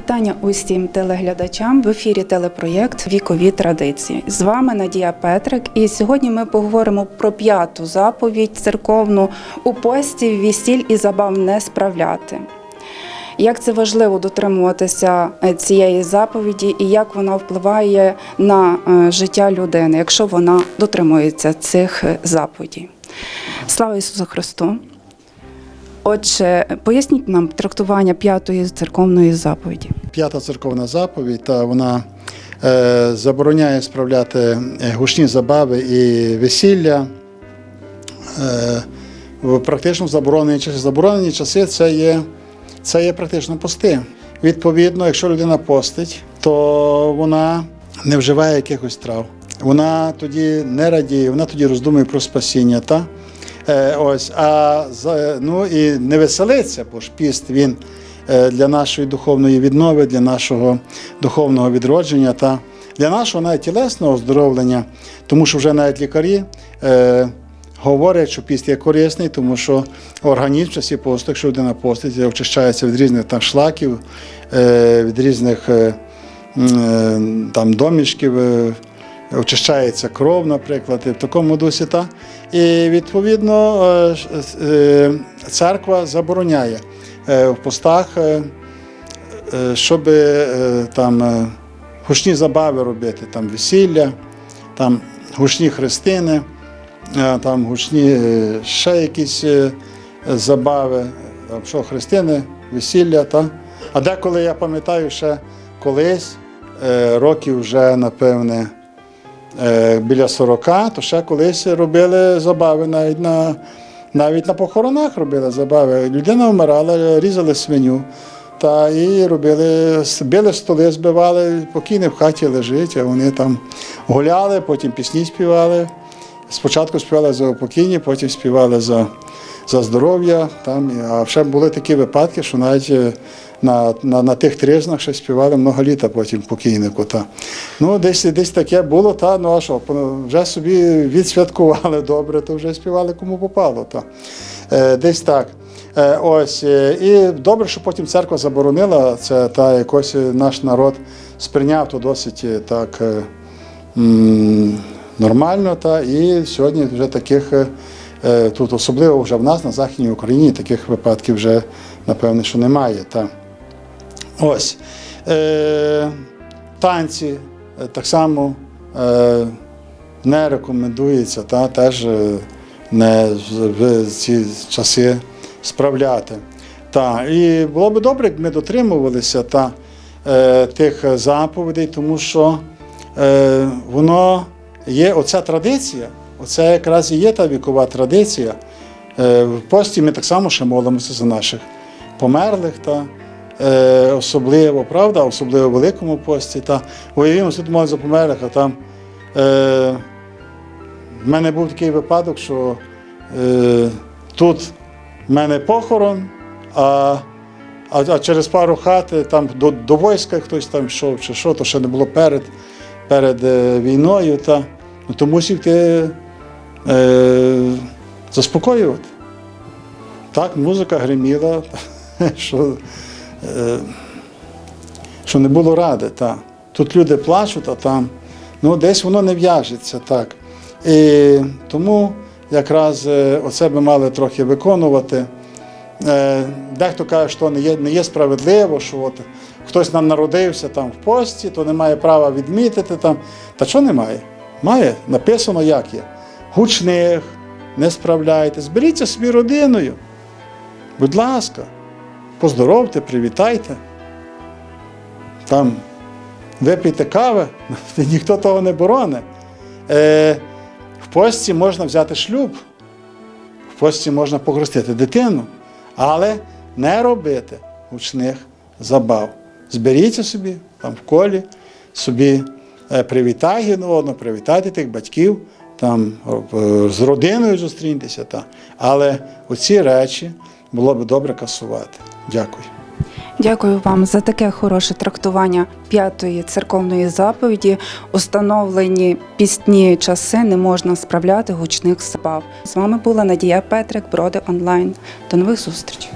Вітання усім телеглядачам в ефірі телепроєкт Вікові традиції. З вами Надія Петрик, і сьогодні ми поговоримо про п'яту заповідь церковну у пості весіль і забав не справляти. Як це важливо дотримуватися е, цієї заповіді і як вона впливає на е, життя людини, якщо вона дотримується цих е, заповідей. Слава Ісусу Христу! Отже, поясніть нам трактування п'ятої церковної заповіді. П'ята церковна заповідь, вона е, забороняє справляти е, гучні забави і весілля. Е, в практично заборонені часи. Заборонені часи це є, це є практично пости. Відповідно, якщо людина постить, то вона не вживає якихось трав. Вона тоді не радіє, вона тоді роздумує про спасіння. Та? Е, ось, а ну, і не веселиться, бо ж піст він е, для нашої духовної віднови, для нашого духовного відродження та для нашого навіть тілесного оздоровлення, тому що вже навіть лікарі е, говорять, що піст є корисний, тому що організм в часі посту, якщо людина постить, очищається від різних там, шлаків, е, від різних е, е, там, домішків. Е, очищається кров, наприклад, і в такому дусі. Та. І відповідно е, ш- е, церква забороняє е, в постах, е, е, щоб е, там е, гучні забави робити, там весілля, там гучні хрестини, е, там гучні е, ще якісь е, забави, що хрестини, весілля. Та. А деколи я пам'ятаю ще колись, е, років вже, напевне, е, біля 40, то ще колись робили забави навіть на, навіть на похоронах робили забави. Людина вмирала, різали свиню. Та і робили, били столи, збивали, покійний в хаті лежить, а вони там гуляли, потім пісні співали. Спочатку співали за упокійні, потім співали за, за здоров'я. Там, а ще були такі випадки, що навіть е, на, на, на тих тризнах ще співали много літа потім покійнику. Та. Ну, десь, десь таке було, та, ну а що, вже собі відсвяткували добре, то вже співали кому попало. Та. Е, десь так. Е, ось, е, і добре, що потім церква заборонила це, та якось е, наш народ сприйняв то досить так. нормально. Та, і сьогодні вже таких, тут особливо вже в нас на Західній Україні, таких випадків вже, напевне, що немає. Та. Ось. Е, танці е, так само е, не рекомендується, та, теж е, не в ці часи справляти. Та, і було б добре, як ми дотримувалися та, е, тих заповідей, тому що е, воно є оця традиція, оце якраз і є та вікова традиція. Е, в пості ми так само ще молимося за наших померлих, та, е, особливо, правда, особливо в Великому пості. Та, уявімо, тут молимося за померлих, а там е, в мене був такий випадок, що е, тут в мене похорон, а, а, а через пару хат там до, до війська хтось там йшов чи що, то ще не було перед, перед е, війною. Та, ну, то мусив ти е, заспокоювати. Так, музика гриміла, що, е, що не було ради. Та. Тут люди плачуть, а там ну, десь воно не в'яжеться. так. І тому якраз е, оце би мали трохи виконувати. Е, Дехто каже, що не є, не є справедливо, що от хтось нам народився там в пості, то не має права відмітити там. Та що немає? Має, написано, як є. Гучних, не справляйте, зберіться собі родиною. Будь ласка, поздоровте, привітайте. Там випийте кави, ніхто того не бороне. Е, в пості можна взяти шлюб, в пості можна похрестити дитину, але не робити гучних забав. Зберіться собі там в колі, собі е, привітайте одного, привітайте тих батьків, там е, з родиною зустріньтеся. Та. Але оці речі було б добре касувати. Дякую. Дякую вам за таке хороше трактування п'ятої церковної заповіді. Установлені пісні часи не можна справляти гучних забав. З вами була Надія Петрик, Броди онлайн. До нових зустрічей.